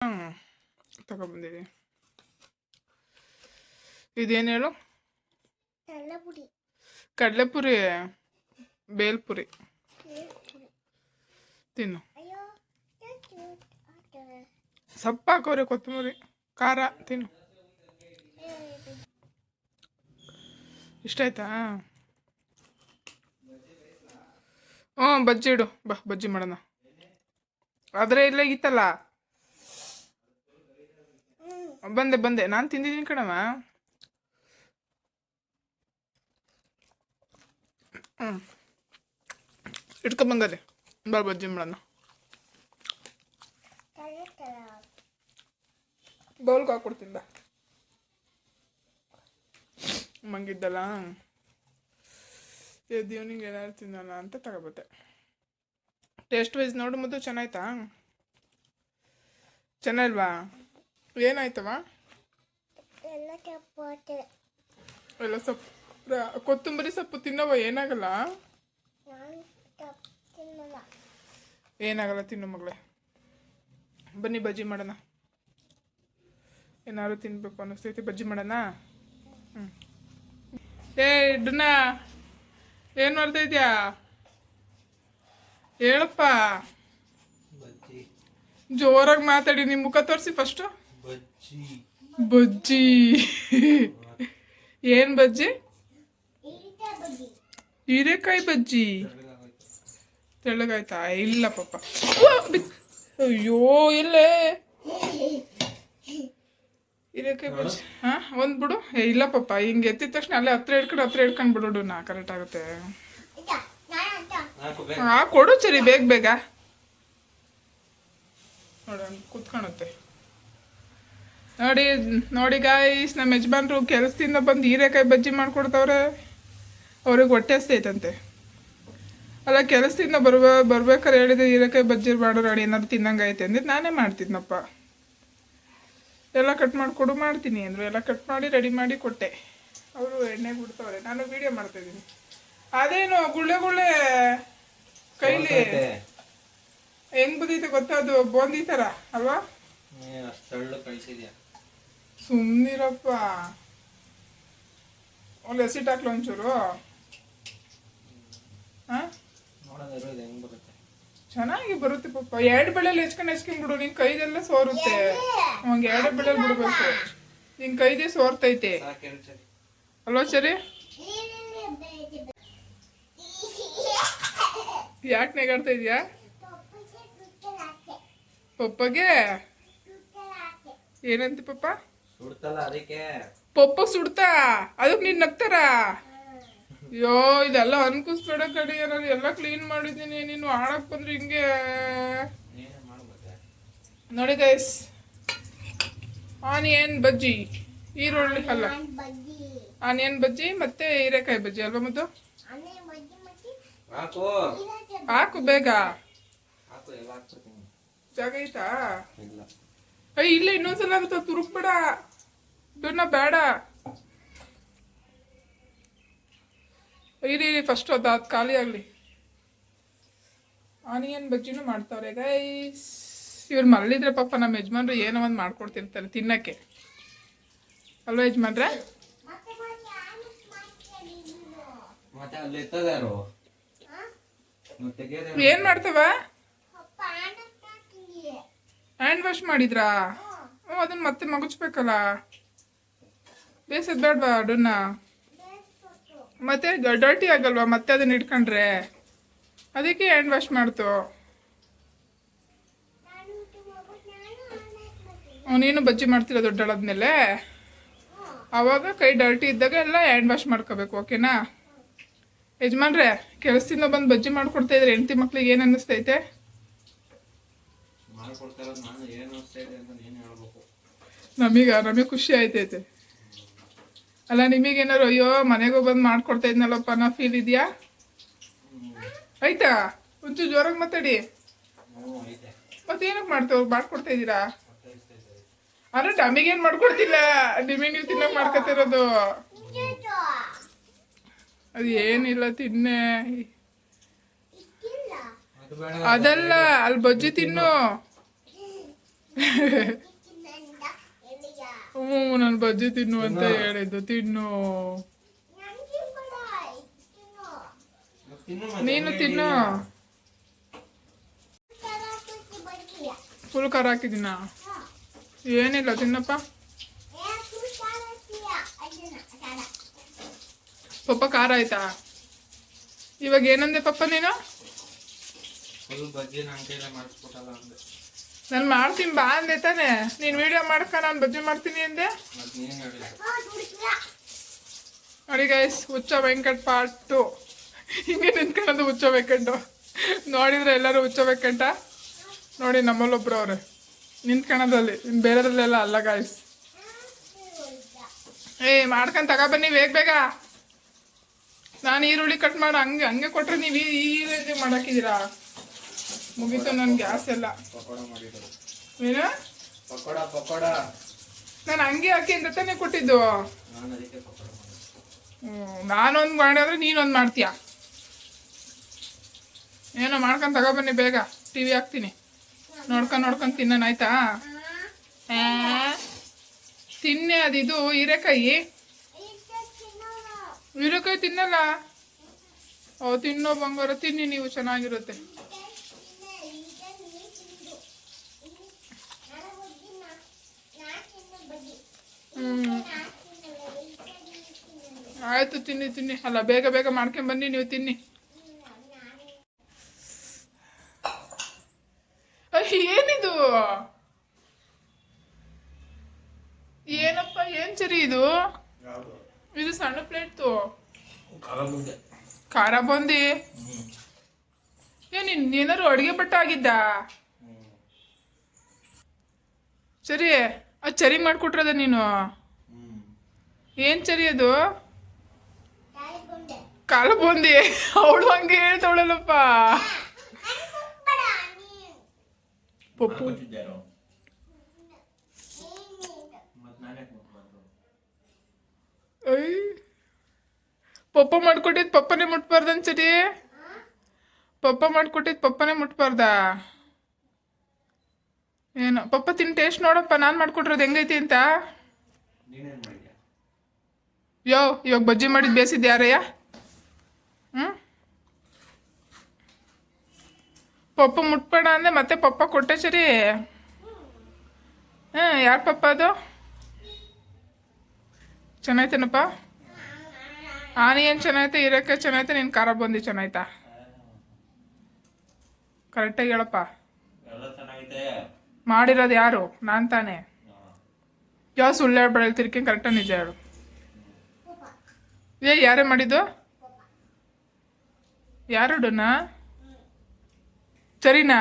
ಹ್ಞೂ ತಗೊಬಂದಿದ್ದೀನಿ ಇದೇನು ಹೇಳು ಕಡಲೆಪುರಿ ಬೇಲ್ಪುರಿ. ತಿನ್ನು. ಸೊಪ್ಪು ಹಾಕೋರೆ ಕೊತ್ತಂಬರಿ ಖಾರ ತಿನ್ನು. ಇಷ್ಟ ಆಯ್ತಾ ಹ್ಞೂ ಬಜ್ಜಿ ಇಡು. ಬಾ ಬಜ್ಜಿ ಮಾಡೋಣ. ಆದರೆ ಇಲ್ಲೇ ಇತ್ತಲ್ಲ? ಬಂದೆ ಬಂದೆ. ನಾನು ತಿಂದಿದ್ದೀನಿ ಕಣವ ಹ್ಞೂ ಇಟ್ಕೊಂಬಂಗದೆ ಬಾ ಬಜ್ಜಿ ಮಾಡೋಣ. ಬೌಲ್ಗೆ ಹಾಕ್ಕೊಡ್ತೀನಿ, ಬಾ. ಮಂಗಿದ್ದಲ್ಲ. ದೇವ್ನಿಗೆ ಏನಾದ್ರು ತಿನ್ನೋಣ ಅಂತ ತಗೋಬತ್ತೆ ಟೇಸ್ಟ್ ವೈಸ್ ನೋಡು ಮುದ್ದು, ಚೆನ್ನಾಯ್ತಾ? ಚೆನ್ನಾಗಿಲ್ವಾ ಏನಾಯ್ತವ ಎಲ್ಲ ಸೊಪ್ಪು ಎಲ್ಲ ಸೊಪ್ಪು ಕೊತ್ತಂಬರಿ ಸೊಪ್ಪು ತಿನ್ನವ ಏನಾಗಲ್ಲ? ಏನಾಗಲ್ಲ ತಿನ್ನು ಮಗಳೇ. ಬನ್ನಿ ಬಜ್ಜಿ ಮಾಡೋಣ. ಏನಾದ್ರು ತಿನ್ಬೇಕು ಅನ್ನಿಸ್ತೈತಿ ಬಜ್ಜಿ ಮಾಡೋಣ? ಹ್ಞೂ ಏ ಇಡ್ನ ಏನು ಮಾಡ್ತಾ ಇದ್ಯಾ? ಹೇಳಪ್ಪ. ಬಜ್ಜಿ. ಜೋರಾಗಿ ಮಾತಾಡಿ ನಿಮ್ಮ ಮುಖ ತೋರಿಸಿ ಫಸ್ಟು ಬಜ್ಜಿ. ಏನು ಬಜ್ಜಿ. ಹೀರೆಕಾಯಿ ಬಜ್ಜಿ. ತೆಳ್ಳಗಾಯ್ತಾ? ಇಲ್ಲ ಪಾಪ. ಅಯ್ಯೋ ಇಲ್ಲೇ. ಹೀರೆಕಾಯಿ ಬಜ್ಜಿ. ಹಾ ಒಂದ್ ಬಿಡು. ಏ ಇಲ್ಲ ಪಾಪ. ಹಿಂಗೆ ಎತ್ತಿದ ತಕ್ಷಣ ಅಲ್ಲೇ ಹತ್ರ ಹಿಡ್ಕೊಂಡು ಹತ್ರ ಹಿಡ್ಕೊಂಡು ಬಿಡೋಡು ನಾ ಕರೆಕ್ಟ್ ಆಗುತ್ತೆ. ಹಾ ಕೊಡು ಸರಿ ಬೇಗ ಬೇಗ. ನೋಡ ಕುತ್ಕೊಳುತ್ತೆ. ನೋಡಿ ನೋಡಿ ಗಾಯ್ಸ್ ನಮ್ಮ ಯಜಮಾನ್ರು ಕೆಲಸದಿಂದ ಬಂದು ಹೀರೆಕಾಯಿ ಬಜ್ಜಿ ಮಾಡ್ಕೊಡ್ತಾವ್ರೆ. ಅವ್ರಿಗೆ ಹೊಟ್ಟೆ ಹಸ್ತೈತಂತೆ. ಅಲ್ಲ ಕೆಲಸದಿಂದ ಬರ್ಬ ಬರ್ಬೇಕಾದ್ರೆ ಹೇಳಿದೆ ಹೀರೆಕಾಯಿ ಬಜ್ಜಿ ಮಾಡೋರು ನೋಡಿ ಏನಾದ್ರು ತಿನ್ನಂಗೈತೆ ಅಂದಿದ್ದು ನಾನೇ ಮಾಡ್ತಿದ್ನಪ್ಪ. ಎಲ್ಲ ಕಟ್ ಮಾಡಿಕೊಡು ಮಾಡ್ತೀನಿ ಅಂದರು. ಎಲ್ಲ ಕಟ್ ಮಾಡಿ ರೆಡಿ ಮಾಡಿ ಕೊಟ್ಟೆ. ಅವರು ಎಣ್ಣೆ ಬಿಡ್ತವ್ರೆ ನಾನು ವೀಡಿಯೋ ಮಾಡ್ತಾಯಿದ್ದೀನಿ ಅದೇನು ಗುಳ್ಳೆ ಗುಳ್ಳೆ ಕೈಲಿ ಹೆಂಗ್ ಬಂದಿತ್ತು ಗೊತ್ತಾ ಅದು? ಬೋಂದಿ ಥರ ಅಲ್ವಾ? ಕಳಿಸಿದ್ಯಾ? ಸುಮ್ಮನಿರಪ್ಪ ಒಂದು ಎಸಿಟ್ ಹಾಕ್ಲ ಒಂಚೂರು? ಚೆನ್ನಾಗಿ ಬರುತ್ತೆ ಪಾಪ ಎರಡು ಬೆಳೆಯಲ್ಲಿ ಹೆಚ್ಕೊಂಡು ಹೆಚ್ಕೊಂಡ್ಬಿಡು ನಿನ್ ಕೈದೆಲ್ಲ ಸೋರುತ್ತೆ. ಅವಂಗೆ ಎರಡು ಬೆಳೆಯಲ್ಲಿ ಬಿಡ್ಬೇಕು ನಿನ್ ಕೈದೇ ಸೋರ್ತೈತೆ. ಅಲ್ವಾ ಸರಿ ಯಾಕೆ ನೆಗಾಡ್ತಾ ಇದೀಯಾ? ಪಪ್ಪಗೆ. ಏನಂತ ಪಪ್ಪ? ಸುಡ್ತಲ್ಲ ಅದಕ್ಕೆ. ಪಪ್ಪ ಸುಡ್ತಾ? ಅದಕ್ಕೆ ನೀನ್ ನಗ್ತಾರ? ಅಯ್ಯೋ ಇದೆಲ್ಲ ಅನ್ಕುಸ್ಬೇಡ ಕಡೆ ನಾನು ಎಲ್ಲ ಕ್ಲೀನ್ ಮಾಡಿದ್ದೀನಿ ನೀನು ಆಡಕ್ ಬಂದ್ರೆ ಹಿಂಗೆ. ನೋಡಿ ಗೈಸ್ ಆನಿಯನ್ ಬಜ್ಜಿ ಈರುಳ್ಳಿ ಅಲ್ಲ. ಆನಿಯನ್ ಬಜ್ಜಿ. ಮತ್ತೆ ಹೀರೆಕಾಯಿ ಬಜ್ಜಿ ಅಲ್ವಾ ಮತ್ತು ಆಮೇಲೆ ಬಜ್ಜಿ ಮತ್ತೆ ಹಾಕು. ಹಾಕು ಬೇಗ. ಜಾಗ ಐತಾ ಇಲ್ಲ. ಅಯ್ಯ ಇಲ್ಲ ಇನ್ನೊಂದ್ಸಲ ಆಗುತ್ತೆ ತುರುಕ್ಬೇಡ. ಇದನ್ನ ಬೇಡ. ಇರಿ ಇರಿ ಫಸ್ಟ್ ಅದು ಅದು ಖಾಲಿ ಆಗಲಿ. ಆನಿಯನ್ ಬಜ್ಜಿನೂ ಮಾಡ್ತಾವ್ರೆ ಗೈಸ್ ಇವ್ರು ಮರಳಿದ್ರೆ ಪಾಪ ನಮ್ಮ ಯಜಮಾನ್ರು ಏನೋ ಒಂದು ಮಾಡ್ಕೊಡ್ತಿರ್ತಾರೆ ತಿನ್ನಕ್ಕೆ. ಅಲ್ವಾ ಯಜಮಾನ್ರೆ? ಏನ್ ಮತ್ತೆ ಆಮೇಲೆ ಮಾಡ್ತೀನಿ ನೀನು. ಮತ್ತೆ ಅಲ್ಲಿ ಎತ್ತದ ಯಾರು ಹಾ? ನೀವು ತೆಗಿಯೋದು ಏನು ಮಾಡ್ತವ ಪಪ್ಪ ಆಮೇಲೆ ಮಾಡ್ತೀನಿ. ಹ್ಯಾಂಡ್ ವಾಶ್ ಮಾಡಿದ್ರಾ? ಓ, ಅದನ್ನ ಮತ್ತೆ ಮಗುಚ್ಬೇಕಲ್ಲ. ಬೇಸದ್ ಬೇಡವಾ ಅದನ್ನ. ಮತ್ತೆ ಡರ್ಟಿ ಆಗಲ್ವಾ ಮತ್ತೆ ಅದನ್ನ ಇಟ್ಕೊಂಡ್ರೆ? ಅದಕ್ಕೆ ಹ್ಯಾಂಡ್ ವಾಶ್ ಮಾಡ್ತು. ನಾನು ಬಜ್ಜಿ ಮಾಡ್ತಿರೋ ದೊಡ್ಡಳಾದ್ಮೇಲೆ. ಆವಾಗ ಕೈ ಡರ್ಟಿ ಇದ್ದಾಗ ಎಲ್ಲ ಹ್ಯಾಂಡ್ ವಾಶ್ ಮಾಡ್ಕೋಬೇಕು ಓಕೆನಾ ಯಜಮಾನ್ರೆ, ಕೆಲಸದಿಂದ ಬಂದು ಬಜ್ಜಿ ಮಾಡ್ಕೊಡ್ತಾ ಇದ್ರೆ ಹೆಂಡತಿ ಮಕ್ಳಿಗೆ ಏನು ಅನ್ನಿಸ್ತೈತೆ ಮಾಡ್ಕೊಡ್ತಾ ಇರೋದು ನಾನು ಏನು ಅನಿಸ್ತಾ ಇದೆ ಅಂತ ನೀನು ಹೇಳ್ಬೇಕು ನಮೀಗ ನಮಗೆ ಖುಷಿ ಆಯ್ತೈತೆ. ಅಲ್ಲ ನಿಮಗೇನಾರು ಅಯ್ಯೋ ಮನೆಗೆ ಬಂದು ಮಾಡ್ಕೊಡ್ತಾ ಇದ್ನಲ್ಲಪ್ಪ ಅನ್ನೋ ಫೀಲ್ ಇದೆಯಾ? ಆಯ್ತಾ? ಒಂಚೂರು ಜೋರಾಗಿ ಮಾತಾಡಿ. ಮತ್ತೇನಕ್ಕೆ ಐತೆ ಮತ್ತೆ ಏನಕ್ಕೆ ಮಾಡ್ತೇವೆ ಮಾಡ್ಕೊಡ್ತಾ ಇದ್ದೀರಾ? ಅಲ್ಲ ನಮಗೇನು ಮಾಡ್ಕೊಡ್ತಿಲ್ಲ? ನಿಮಗೆ ನೀವು ತಿನ್ನಕ್ ಮಾಡ್ಕೊತಿರೋದು. ಅದು ಏನಿಲ್ಲ ತಿನ್ನೆ. ಇಷ್ಟಿಲ್ಲ. ಅದು ಬೇಡ. ಅದಲ್ಲ ಅಲ್ಲಿ ಬಜ್ಜಿ ತಿನ್ನು. ಹ್ಞೂ ನಾನು ಬಜ್ಜಿ ತಿನ್ನು ಅಂತ ಹೇಳಿದ್ದು. ತಿನ್ನು. ನೀನು ತಿನ್ನು. ಫುಲ್ ಖಾರ ಹಾಕಿದ್ದೀನ? ಏನಿಲ್ಲ ತಿನ್ನಪ್ಪ. ಪಪ್ಪ ಖಾರ ಆಯ್ತಾ? ಇವಾಗ ಏನಂದೆ ಪಪ್ಪ ನೀನು? ಬಜ್ಜಿ ನನ್ನ ಕೈಲೇ ಅಂದೆ. ನಾನು ಮಾಡ್ತೀನಿ, ಬಾ ಅಂದೆ ತಾನೆ. ನೀನು ವಿಡಿಯೋ ಮಾಡ್ಕ, ನಾನು ಬಜ್ಜಿ ಮಾಡ್ತೀನಿ ಅಂದೆ. ನೋಡಿ guys Huccha Venkat part two ಹಿಂಗೆ ನಿಂತ್ಕೊಳ್ಳೋದು ಹುಚ್ಚ ವೆಂಕಟ್ಟು ನೋಡಿದ್ರೆ ಎಲ್ಲರೂ ಹುಚ್ಚ ವೆಂಕಟ? ನೋಡಿ ನಮ್ಮಲ್ಲೊಬ್ರು ಅವ್ರೆ. ನಿಂತ್ಕೊಳ್ಳೋದ್ರಲ್ಲಿ ಇನ್ನು ಬೇರೆದ್ರಲ್ಲೆಲ್ಲ ಅಲ್ಲ ಗಾಯ್ಸ್ ಏ, ಮಾಡ್ಕೊಂಡು ತಗೊಬನ್ನಿ ಬೇಗ ಬೇಗ. ನಾನು ಈರುಳ್ಳಿ ಕಟ್ ಮಾಡಿ, ಹಂಗೆ ಹಂಗೆ ಕೊಟ್ರೆ ನೀವು ಈ ರೀತಿ ಮಾಡಾಕಿದ್ದೀರಾ ಮುಗೀತು ನನ್ ಗ್ಯಾಸ್ ಎಲ್ಲ ಪಕೋಡ ಮಾಡಿದ್ರು ಏನು? ಪಕೋಡ ಪಕೋಡ. ನಾನು ಹಂಗೆ ಹಾಕಿ ಅಂತ ತಾನೇ ಕೊಟ್ಟಿದ್ದು. ನಾನೊಂದು ಮಾಡಿದ್ರೆ ನೀನೊಂದು ಮಾಡ್ತೀಯ? ಏನೋ ಮಾಡ್ಕೊಂಡು ತಗೊಬನ್ನಿ ಬೇಗ. ಟಿವಿ ಹಾಕ್ತೀನಿ. ನೋಡ್ಕೊಂಡ್ ನೋಡ್ಕೊಂಡ್ ತಿನ್ನೋಣ ಆಯ್ತಾ? ತಿನ್ನೆ ಅದಿದು ಹೀರೆಕಾಯಿ? ಹೀರೆಕಾಯಿ ತಿನ್ನಲ್ಲ? ಓ ತಿನ್ನೋ ಬಂಗಾರ ತಿನ್ನಿ ನೀವು ಚೆನ್ನಾಗಿರುತ್ತೆ. ಆಯ್ತು ತಿನ್ನಿ ತಿನ್ನಿ. ಅಲ್ಲ ಬೇಗ ಬೇಗ ಮಾಡ್ಕೊಂಡ್ ಬನ್ನಿ ನೀವು ತಿನ್ನಿ. ಏನಿದು? ಏನಪ್ಪ ಏನ್ ಸರಿ ಇದು? ಇದು ಸಣ್ಣ ಪ್ಲೇಟ್ದು ಖಾರ ಬಂದಿ. ಏನ್ ಏನಾರು ಅಡುಗೆ ಬಟ್ಟ ಆಗಿದ್ದ? ಸರಿ ಅದು ಚರಿ ಮಾಡ್ಕೊಟ್ರದ ನೀನು? ಏನು ಚರಿ ಅದು? ಕಾಲ ಬಂದಿ. ಅವಳು ಹಂಗೆ ಹೇಳ್ತವಳಲ್ಲಪ್ಪ. ಪಪ್ಪು. ಪಪ್ಪ ಮಾಡ್ಕೊಟ್ಟಿದ್ ಪಪ್ಪನೇ ಮುಟ್ಬಾರ್ದನ್ ಸರಿ ಪಪ್ಪ ಮಾಡ್ಕೊಟ್ಟಿದ್ ಪಪ್ಪನೇ ಮುಟ್ಬಾರ್ದ? ಏನು ಪಪ್ಪ ತಿನ್ ಟೇಸ್ಟ್ ನೋಡಪ್ಪ ನಾನು ಮಾಡ್ಕೊಟ್ರೋದು ಹೆಂಗೈತಿ ಅಂತ? ಯೋ ಇವಾಗ ಬಜ್ಜಿ ಮಾಡಿದ್ ಬೇಸಿದ್ ಯಾರಯ್ಯ ಹ್ಞೂ ಪಪ್ಪ ಮುಟ್ಬೇಡ ಅಂದರೆ ಮತ್ತೆ ಪಪ್ಪ ಕೊಟ್ಟೆ ಸರಿ. ಹಾಂ ಯಾರು ಪಪ್ಪ ಅದು? ಚೆನ್ನಾಯ್ತೇನಪ್ಪ? ಆನೆ ಏನು ಚೆನ್ನಾಯ್ತಾ ಇರೋಕ್ಕೆ ಚೆನ್ನಾಯ್ತಾ ನೀನು ಖಾರ ಬಂದು ಚೆನ್ನಾಯ್ತಾ? ಕರೆಕ್ಟಾಗಿ ಹೇಳಪ್ಪ. ಮಾಡಿರೋದು ಯಾರು? ನಾನು ತಾನೇ. ಯಾವ ಸುಳ್ಳು ಹೇಳ್ಬೇಡ ಹೇಳ್ತಿರ್ಕೆ ಕರೆಕ್ಟಾಗಿ ನಿಜ ಹೇಳು. ಏ, ಯಾರೇ ಮಾಡಿದ್ದು? ಯಾರುಡನ? ಸರಿನಾ?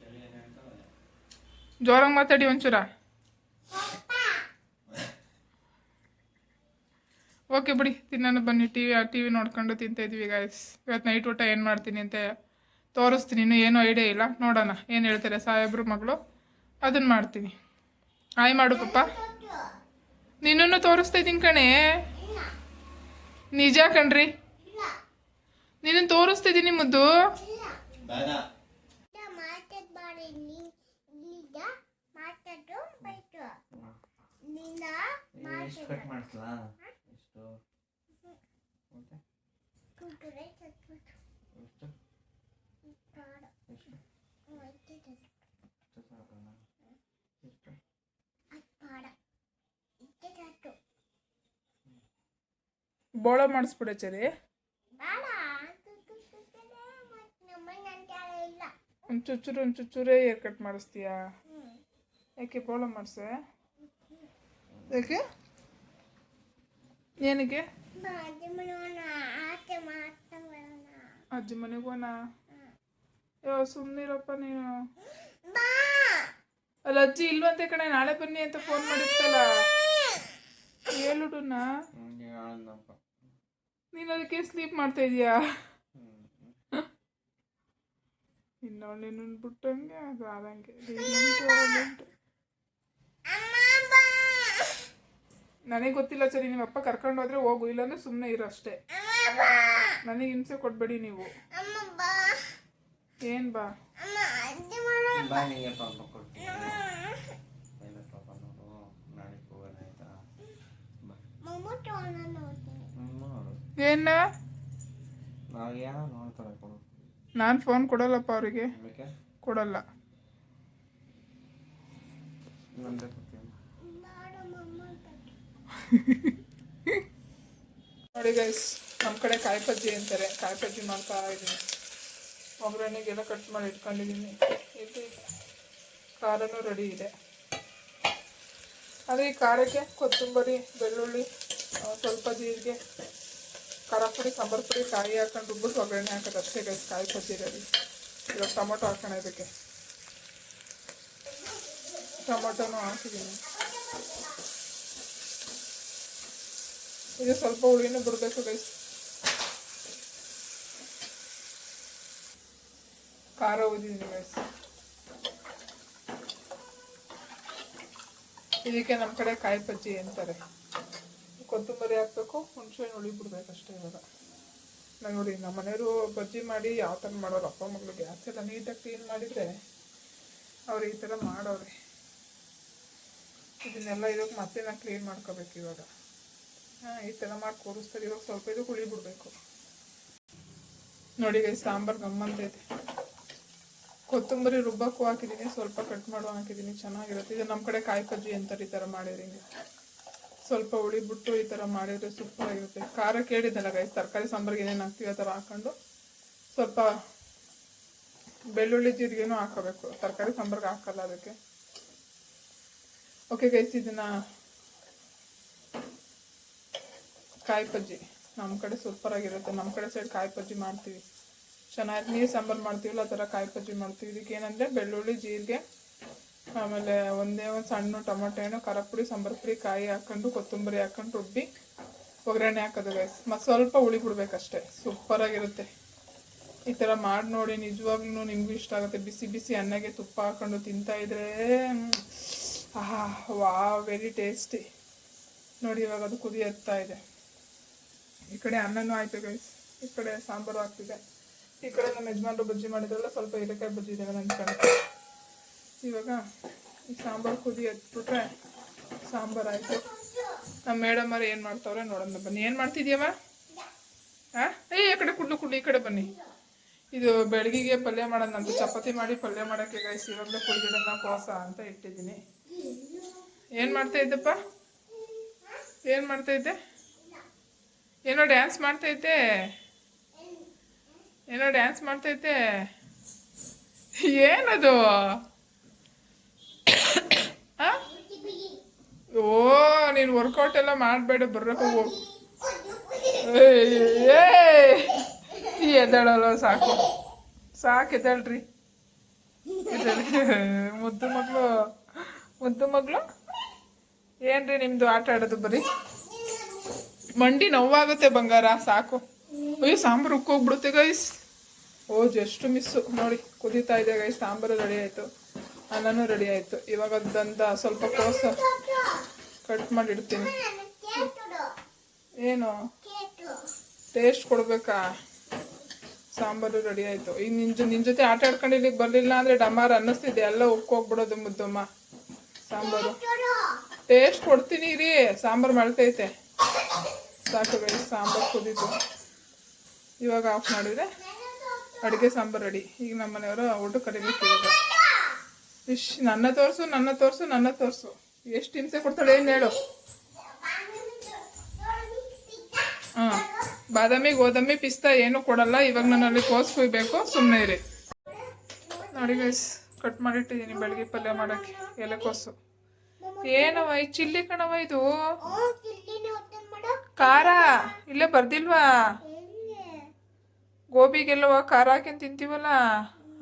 ಸರಿ ಜೋರಾಗಿ ಮಾತಾಡಿ ಒಂಚೂರ. ಓಕೆ ಬಿಡಿ, ತಿನ್ನೋಣ ಬನ್ನಿ. ಟಿ ವಿ ಟಿ ವಿ ನೋಡ್ಕೊಂಡು ತಿಂತಾ ಇದ್ವಿ ಗಾಯ್ಸ್ ಇವತ್ತು ನೈಟ್ ಊಟ ಏನು ಮಾಡ್ತೀನಿ ಅಂತ ತೋರಿಸ್ತೀನಿ ಇನ್ನೂ ಏನೂ ಐಡಿಯಾ ಇಲ್ಲ. ನೋಡೋಣ ಏನು ಹೇಳ್ತಾರೆ ಸಾಹೇಬ್ರು ಮಗಳು? ಅದನ್ನು ಮಾಡ್ತೀನಿ. ಆಯ್ ಮಾಡು ಪಪ್ಪ. ನಿನ್ನನ್ನು ತೋರಿಸ್ತಾ ಇದ್ದೀನಿ ಕಣೆ. ನಿಜ ಕಣ್ರಿ. ನಿನ್ನನ್ನು ತೋರಿಸ್ತಾ ಇದ್ದೀನಿ ಮುದ್ದು. ಬೇಡ ಮಾತಾಡ್ಬಾರಿ ನೀಗ ಮಾತಾಡು ಬೈತು ನಿನ್ನ ಎಷ್ಟು ಕಟ್ ಮಾಡಿಸ್ಲಾ ಎಷ್ಟು ಮತ್ತೆ ಕುಂಕುರೆ ಸತ್ಬಿಟ್ಟು ಎಷ್ಟು ಕಾಡು ಎಷ್ಟು ಮತ್ತೆ ಎಷ್ಟು ಸಾಕಲ್ಲ ಎಷ್ಟು ಅದು ಪಾಡ ಇತ್ತೆ ಸಾಕು ಬೋಳ ಮಾಡಿಸ್ಬಿಡ ಚರಿ. ಒಂದು ಚುಚ್ಚುರು ಒಂದು ಚುಚ್ಚುರೇ ಏರ್ ಕಟ್ ಮಾಡಿಸ್ತೀಯಾ? ಯಾಕೆ ಬೋಳ ಮಾಡಿಸೆ? ಯಾಕೆ? ಏನಕ್ಕೆ? ಅಜ್ಜಿ ಮನೆಗೆ ಹೋಗೋಣ ಯೋ ಸುಮ್ಮನಿರಪ್ಪ ನೀನು. ಬಾ. ಅಲ್ಲ ಅಜ್ಜಿ ಇಲ್ವಂತೆ ಕಣೆ ನಾಳೆ ಬನ್ನಿ ಅಂತ ಫೋನ್ ಮಾಡಿರ್ತಲ್ಲ ಹೇಳುಡುನಾ ನೀನು ಅದಕ್ಕೆ ಸ್ಲೀಪ್ ಮಾಡ್ತಾ ಇದೀಯಾ? ಇನ್ನೊಳ್ಳೆ ಬಿಟ್ಟಂಗೆ ಅದು ಆದಂಗೆ. ನನಗೆ ಗೊತ್ತಿಲ್ಲ ಸರಿ ನಿಮ್ಮ ಅಪ್ಪ ಕರ್ಕೊಂಡು ಹೋದ್ರೆ ಹೋಗು ಇಲ್ಲಾಂದ್ರೆ ಸುಮ್ಮನೆ ಇರು ಅಷ್ಟೇ. ನನಗೆ ಹಿಂಸೆ ಕೊಡಬೇಡಿ ನೀವು. ಏನ್ ಬಾ. ಏನು ಬಾ? ಅಮ್ಮ ಅಜ್ಜಿ ಮಾಡೋಣ ಬಾ ನಿಂಗೆ ಪಾಪ ಏನ? ನಾನು ಫೋನ್ ಕೊಡಲ್ಲಪ್ಪ ಅವರಿಗೆ. ಕೊಡಲ್ಲ. ನೋಡಿ ಗೈಸ್ ನಮ್ಮ ಕಡೆ ಕಾಯಿ ಬಜ್ಜಿ ಅಂತಾರೆ. ಕಾಯಿ ಬಜ್ಜಿ ಮಾಡ್ತಾ ಇದ್ದೀನಿ. ಒಗ್ಗರಣೆಗೆಲ್ಲ ಕಟ್ ಮಾಡಿ ಇಟ್ಕೊಂಡಿದ್ದೀನಿ. ಇದು ಖಾರನೂ ರೆಡಿ ಇದೆ. ಅದೇ ಈ ಖಾರಕ್ಕೆ ಕೊತ್ತಂಬರಿ ಬೆಳ್ಳುಳ್ಳಿ ಸ್ವಲ್ಪ ಜೀರಿಗೆ ಖಾರ ಪುಡಿ ಸಾಂಬಾರು ಪುಡಿ ಕಾಯಿ ಹಾಕೊಂಡು ರುಬ್ಬಿಟ್ಟು ಒಗ್ಗರಣೆ ಹಾಕೋದು ಅಷ್ಟೇ ಗೈಸ್ ಕಾಯಿ ರೆಡಿ ಇವಾಗ ಟೊಮೊಟೊ ಹಾಕೋಣ ಇದಕ್ಕೆ. ಟೊಮೊಟೊನೂ ಹಾಕಿದ್ದೀನಿ. ಇದು ಸ್ವಲ್ಪ ಹುಳಿನೂ ಬಿಡಬೇಕು ಗೈಸ್ ಖಾರ ಊದಿದ್ದೀನಿ ಗೈಸ್ ಇದಕ್ಕೆ ನಮ್ಮ ಕಡೆ ಕಾಯಿ ಬಜ್ಜಿ ಅಂತಾರೆ. ಕೊತ್ತಂಬರಿ ಹಾಕ್ಬೇಕು ಬಿಡ್ಬೇಕು ಅಷ್ಟೇ ಇವಾಗ. ನಾನು ನೋಡಿ, ನಮ್ಮ ಮನೆಯವರು ಬಜ್ಜಿ ಮಾಡಿ ಯಾವ ಥರ ಮಾಡೋರು, ಅಪ್ಪ ಮಗಳು ಗ್ಯಾಸ್ ಎಲ್ಲ ನೀಟಾಗಿ ಕ್ಲೀನ್ ಮಾಡಿದರೆ ಅವ್ರು ಈ ಥರ ಮಾಡೋರೆ. ಇದನ್ನೆಲ್ಲ ಇದಕ್ಕೆ ಮತ್ತೆ ನಾನು ಕ್ಲೀನ್ ಮಾಡ್ಕೋಬೇಕು ಇವಾಗ. ಹಾಂ, ಈ ಥರ ಮಾಡಿ ಕೂರಿಸ್ತಾರೆ, ಇವಾಗ ಸ್ವಲ್ಪ ಇದು ಹುಳಿ ಬಿಡಬೇಕು ನೋಡಿ ಸಾಂಬಾರು ಗಮ್ಮಂತೈತೆ ಕೊತ್ತಂಬರಿ ರುಬ್ಬಕ್ಕೂ ಹಾಕಿದ್ದೀನಿ, ಸ್ವಲ್ಪ ಕಟ್ ಮಾಡೋ ಹಾಕಿದ್ದೀನಿ, ಚೆನ್ನಾಗಿರುತ್ತೆ. ಇದು ನಮ್ಮ ಕಡೆ ಕಾಯಿ ಬಜ್ಜಿ ಅಂತಾರೆ ಈ ಥರ ಮಾಡಿದ್ರೆ. ಹಿಂಗೆ ಸ್ವಲ್ಪ ಹುಳಿ ಬಿಟ್ಟು ಈ ಥರ ಮಾಡಿದ್ರೆ ಸೂಪರ್ ಆಗಿರುತ್ತೆ ಖಾರ ಕೇಳಿದ್ದಲ್ಲ ಗೈಸ್ ತರಕಾರಿ ಸಾಂಬಾರಿಗೆ ಏನೇನು ಹಾಕ್ತೀವಿ ಆ ಥರ ಹಾಕೊಂಡು ಸ್ವಲ್ಪ ಬೆಳ್ಳುಳ್ಳಿ ಜೀರಿಗೆನೂ ಹಾಕೋಬೇಕು ತರಕಾರಿ ಸಾಂಬಾರ್ಗೆ ಹಾಕಲ್ಲ ಅದಕ್ಕೆ. ಓಕೆ ಗೈಸ್ ಇದನ್ನ ಕಾಯಿ ಪಜ್ಜಿ. ನಮ್ಮ ಕಡೆ ಸೂಪರ್ ಆಗಿರುತ್ತೆ ನಮ್ಮ ಕಡೆ ಸೈಡ್ ಕಾಯಿ ಪಜ್ಜಿ ಮಾಡ್ತೀವಿ. ಚೆನ್ನಾಗಿ ನೀರು ಸಾಂಬಾರು ಮಾಡ್ತೀವಲ್ಲ ಆ ಥರ ಕಾಯಿ ಪಜ್ಜಿ ಮಾಡ್ತೀವಿ. ಇದಕ್ಕೆ ಏನಂದರೆ ಬೆಳ್ಳುಳ್ಳಿ, ಜೀರಿಗೆ ಆಮೇಲೆ ಒಂದೇ ಒಂದು ಸಣ್ಣ ಟೊಮೊಟೊ ಹಣ್ಣು ಖಾರ ಪುಡಿ ಸಾಂಬಾರು ಪುಡಿ, ಕಾಯಿ ಹಾಕೊಂಡು, ಕೊತ್ತಂಬರಿ ಹಾಕೊಂಡು ರುಬ್ಬಿ ಒಗ್ಗರಣೆ ಹಾಕೋದು ಗೈಸ್ ಮತ್ತು ಸ್ವಲ್ಪ ಹುಳಿ ಬಿಡ್ಬೇಕಷ್ಟೇ. ಸೂಪರಾಗಿರುತ್ತೆ ಈ ಥರ ಮಾಡಿ ನೋಡಿ, ನಿಜವಾಗ್ಲೂ ನಿಮಗೂ ಇಷ್ಟ ಆಗುತ್ತೆ. ಬಿಸಿ ಬಿಸಿ ಅನ್ನಗೆ ತುಪ್ಪ ಹಾಕೊಂಡು ತಿಂತಾ ಇದ್ರೆ ಆಹಾ ವಾ ವೆರಿ ಟೇಸ್ಟಿ ನೋಡಿ, ಇವಾಗ ಅದು ಕುದಿಯತ್ತಾ ಇದೆ. ಈ ಕಡೆ ಅನ್ನನೂ ಆಯಿತು ಗೈಸ್ ಈ ಕಡೆ ಸಾಂಬಾರು ಆಗ್ತಿದೆ. ಈ ಕಡೆ ನಮ್ಮ ಯಜಮಾನರು ಬಜ್ಜಿ ಮಾಡಿದ್ರಲ್ಲ, ಸ್ವಲ್ಪ ಇದಕ್ಕೆ ಬಜ್ಜಿ ಇದೆ ನನ್ನ ಕಡೆ ಇವಾಗ ಈ ಸಾಂಬಾರು ಕುದಿ ಹತ್ಬಿಟ್ರೆ ಸಾಂಬಾರು ಆಯಿತು. ನಮ್ಮ ಮೇಡಮ್ ಅವ್ರು ಏನು ಮಾಡ್ತಾವ್ರೆ ನೋಡೋಣ ಬನ್ನಿ. ಏನು ಮಾಡ್ತಿದ್ಯವ ಹಾಂ ಏ, ಈ ಕಡೆ ಕುಡ್ಲು ಕುಡ್ಲು, ಈ ಕಡೆ ಬನ್ನಿ. ಇದು ಬೆಳಗಿಗೆ ಪಲ್ಯ ಮಾಡೋಣ ಅಂತ, ಚಪಾತಿ ಮಾಡಿ ಪಲ್ಯ ಮಾಡೋಕ್ಕೆ ಗೈಸ್ ಇವಾಗಲೇ ಕುಡಿದಿಡೋಣ ಕೋಸ ಅಂತ ಇಟ್ಟಿದ್ದೀನಿ. ಏನು ಮಾಡ್ತಾ ಇದ್ದಪ್ಪ? ಏನು ಮಾಡ್ತಾ ಇದ್ದೆ? ಏನೋ ಡ್ಯಾನ್ಸ್ ಮಾಡ್ತಾ ಇದ್ದೆ. ಏನೋ ಡ್ಯಾನ್ಸ್ ಮಾಡ್ತಾ ಇದ್ದೆ. ಏನದು ಆ? ಓ ನೀನು ವರ್ಕೌಟ್ ಎಲ್ಲ ಮಾಡಬೇಡ ಬರ್ರಪ್ಪ ಹೋಗು. ಏ ಸಾಕು. ಸಾಕು, ಎದ್ದಾಳ್ರಿ. ಎದ್ದೇಳಿ. ಮುದ್ದು ಮಗಳು ಮುದ್ದು ಮಗಳು. ಏನ್ರಿ ನಿಮ್ದು ಆಟ ಆಡೋದು ಬರೀ? ಮಂಡಿ ನೋವಾಗುತ್ತೆ ಬಂಗಾರ, ಸಾಕು. ಅಯ್ಯೋ, ಸಾಂಬಾರು ಉಕ್ಕೋಗ್ಬಿಡುತ್ತೆ ಗೈಸ್ ಓ, ಜಸ್ಟ್ ಮಿಸ್ಸು ನೋಡಿ, ಕುದೀತಾ ಇದೆ ಗೈಸ್ ಸಾಂಬಾರು ರೆಡಿ ಆಯಿತು. ಅನ್ನನೂ ರೆಡಿ ಆಯಿತು. ಇವಾಗ ಅದಂತ ಸ್ವಲ್ಪ ಕೋಸ. ಕಟ್ ಮಾಡಿ ಇಡ್ತೀನಿ ಏನು ಟೇಸ್ಟ್ ಕೊಡ್ಬೇಕಾ? ಸಾಂಬಾರು ರೆಡಿ ಆಯ್ತು. ಈಗ ನಿಂಜ ಜೊ ನಿನ್ ಜೊತೆ ಆಟ ಆಡ್ಕೊಂಡು ಇಲ್ಲಿಗೆ ಬರ್ಲಿಲ್ಲ ಅಂದ್ರೆ ಡಮಾರ್ ಅನ್ನಿಸ್ತಿದೆ. ಎಲ್ಲ ಉಕ್ಕೋಗ್ಬಿಡೋದು ಮುದ್ದಮ್ಮ. ಸಾಂಬಾರು. ಟೇಸ್ಟ್ ಕೊಡ್ತೀನಿ ರೀ. ಸಾಂಬಾರು ಮಾಡ್ತೈತೆ ಸಾಕು ಬೇಡ ಸಾಂಬಾರು ಕುದೀತು. ಇವಾಗ ಆಫ್ ಮಾಡಿದ್ರೆ ಅಡುಗೆ ಸಾಂಬಾರು ರೆಡಿ ಈಗ ನಮ್ಮ ಮನೆಯವರು ಊಟ ಕರಿಬೇಕು ಇವಾಗ ಇಶ್ ನನ್ನ ತೋರಿಸು ನನ್ನ ತೋರಿಸು ನನ್ನ ತೋರಿಸು. ಎಷ್ಟು ಹಿಂಸೆ ಕೊಡ್ತಾಳೆ ಏನು ಹೇಳು? ಹಾಂ ಬಾದಾಮಿ, ಗೋದಾಮಿ ಪಿಸ್ತಾ ಏನು ಕೊಡಲ್ಲ. ಇವಾಗ ನಾನು ಅಲ್ಲಿ ಕೋಸ್ ಕುಯ್ಬೇಕು. ಸುಮ್ಮನೆ ಇರಿ. ನೋಡಿ ಗೈಸ್ ಕಟ್ ಮಾಡಿಟ್ಟಿದ್ದೀನಿ ಬೆಳಗ್ಗೆ ಪಲ್ಯ ಮಾಡೋಕ್ಕೆ. ಎಲೆಕೋಸು ಏನವ ಈ ಚಿಲ್ಲಿ ಕಣವ ಇದು? ಖಾರ. ಇಲ್ಲೇ ಬರ್ದಿಲ್ವಾ? ಗೋಬಿಗೆಲ್ಲವ ಖಾರ ಹಾಕಿ ತಿಂತೀವಲ್ಲ?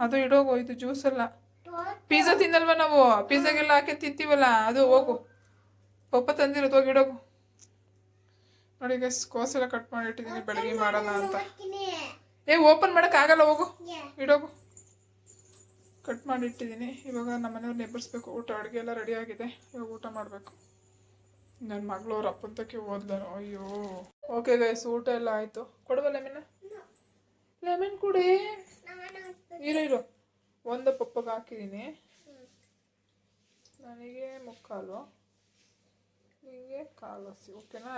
ಅದು ಇಡೋಗೋ, ಇದು ಜ್ಯೂಸ್ ಅಲ್ಲ ಪಿಜ್ಜಾ ತಿನ್ನಲ್ವ ನಾವು? ಪಿಜ್ಜಾಗೆಲ್ಲ ಹಾಕಿ ತಿಂತೀವಲ್ಲ, ಅದು ಹೋಗು. ಪಪ್ಪ ತಂದಿರೋದು ಹೋಗಿ ಇಡೋಗು. ನೋಡಿ ಗೆಸ್ ಕೋಸೆಲ್ಲ ಕಟ್ ಮಾಡಿಟ್ಟಿದ್ದೀನಿ ಬೆಳಗ್ಗೆ ಮಾಡೋಣ ಅಂತ. ಏ, ಓಪನ್ ಮಾಡಕ್ ಆಗಲ್ಲ, ಹೋಗು. ಇಡೋಗು. ಕಟ್ ಮಾಡಿ ಇಟ್ಟಿದ್ದೀನಿ ಇವಾಗ ನಮ್ಮ ಮನೆಯವ್ರು ನೆಬ್ಬರಿಸ್ಬೇಕು. ಊಟ, ಅಡುಗೆ ಎಲ್ಲ ರೆಡಿ ಆಗಿದೆ. ಇವಾಗ ಊಟ ಮಾಡಬೇಕು. ನನ್ನ ಮಗಳು ಅವ್ರ ಅಪ್ಪಂತಕ್ಕೆ ಓದ್ಲನು ಅಯ್ಯೋ. ಓಕೆ ಗೈಸ್ ಊಟ ಎಲ್ಲ ಆಯಿತು. ಕೊಡುವ ಲೆಮನ್ ಲೆಮನ್ ಕೊಡಿ. ಇರು ಇರು. ಒಂದು ಪಪ್ಪಗೆ ಹಾಕಿದ್ದೀನಿ ನನಗೆ ಮುಕ್ಕಾಲು. ನಿಮಗೆ ಕಾಲು ಹಸಿ, ಓಕೆನಾ?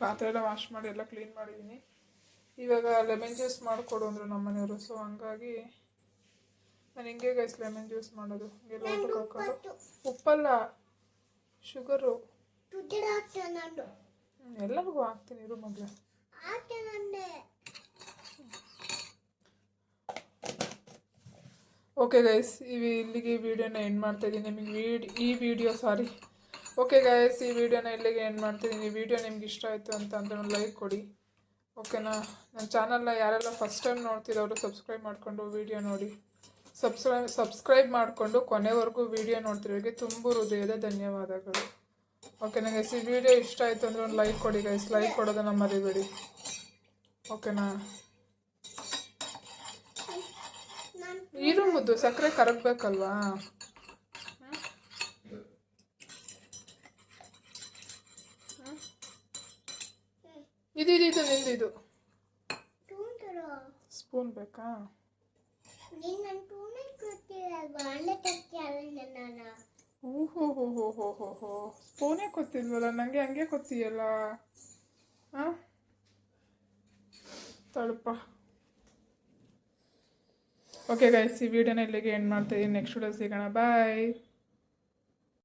ಪಾತ್ರೆ ಎಲ್ಲ ವಾಶ್ ಮಾಡಿ, ಎಲ್ಲ ಕ್ಲೀನ್ ಮಾಡಿದ್ದೀನಿ ಇವಾಗ ಲೆಮನ್ ಜ್ಯೂಸ್ ಮಾಡಿಕೊಡು ಅಂದರು ನಮ್ಮ ಮನೆಯವರು ಸೊ ಹಂಗಾಗಿ ನಾನು ಹಿಂಗೆ ಗೈಸ್ ಲೆಮನ್ ಜ್ಯೂಸ್ ಮಾಡೋದು. ಹಿಂಗೆ ಲೋಟಕ್ಕೆ ಹಾಕೋದು. ಉಪ್ಪಲ್ಲ ಶುಗರು ಎಲ್ಲರಿಗೂ ಹಾಕ್ತೀನಿ ಇರು ಮಗಳೇ. ಓಕೆ ಗೈಸ್ ಇವಿ ಇಲ್ಲಿಗೆ ಈ ವಿಡಿಯೋನ ಎಂಡ್ ಮಾಡ್ತಾ ಇದ್ದೀನಿ. ನಿಮಗೆ ವಿಡಿ ಈ ವಿಡಿಯೋ ಸಾರಿ ಓಕೆ ಗೈಸ್ ಈ ವಿಡಿಯೋನ ಇಲ್ಲಿಗೆ ಎಂಡ್ ಮಾಡ್ತಿದ್ದೀನಿ ಈ ವಿಡಿಯೋ ನಿಮ್ಗೆ ಇಷ್ಟ ಆಯಿತು ಅಂತ ಅಂದ್ರೆ ಒಂದು ಲೈಕ್ ಕೊಡಿ ಓಕೆನಾ ನನ್ನ ಚಾನಲ್ನ ಯಾರೆಲ್ಲ ಫಸ್ಟ್ ಟೈಮ್ ನೋಡ್ತಿರೋರು ಸಬ್ಸ್ಕ್ರೈಬ್ ಮಾಡಿಕೊಂಡು ವಿಡಿಯೋ ನೋಡಿ. ಸಬ್ಸ್ಕ್ರೈಬ್ ಸಬ್ಸ್ಕ್ರೈಬ್ ಮಾಡಿಕೊಂಡು ಕೊನೆವರೆಗೂ ವಿಡಿಯೋ ನೋಡ್ತಿರೋರಿಗೆ ತುಂಬ ಹೃದಯದ ಧನ್ಯವಾದಗಳು. ಓಕೆನಾ ಗೈಸ್ ಈ ವಿಡಿಯೋ ಇಷ್ಟ ಆಯಿತು ಅಂದರೆ ಒಂದು ಲೈಕ್ ಕೊಡಿ ಗೈಸ್ ಲೈಕ್ ಕೊಡೋದನ್ನ ಮರಿಬೇಡಿ. ಓಕೆನಾ ಈರು ಮುದ್ದು, ಸಕ್ಕರೆ ಕರಗಬೇಕಲ್ವಾ? ಇದು ಇದು ನಿಂದಿದು ಸ್ಪೂನ್ ಬೇಕಾ? ನಾನು ಓಹೋ, ಹೋ ಹೋ ಹೋ ಹೋ ಹೋ. ಫೋನೇ ಕೊತ್ತಿಲ್ವಲ್ಲ ನನಗೆ ಹಂಗೆ ಕೊತ್ತೀಯಲ್ಲ ಹಾಂ ತಳಪ ಓಕೆ ಗೈಸ್ ಈ ವಿಡಿಯೋನ ಇಲ್ಲಿಗೆ ಎಂಡ್ ಮಾಡ್ತೀನಿ ನೆಕ್ಸ್ಟ್ ವಿಡಿಯೋ ಸಿಗೋಣ. ಬಾಯ್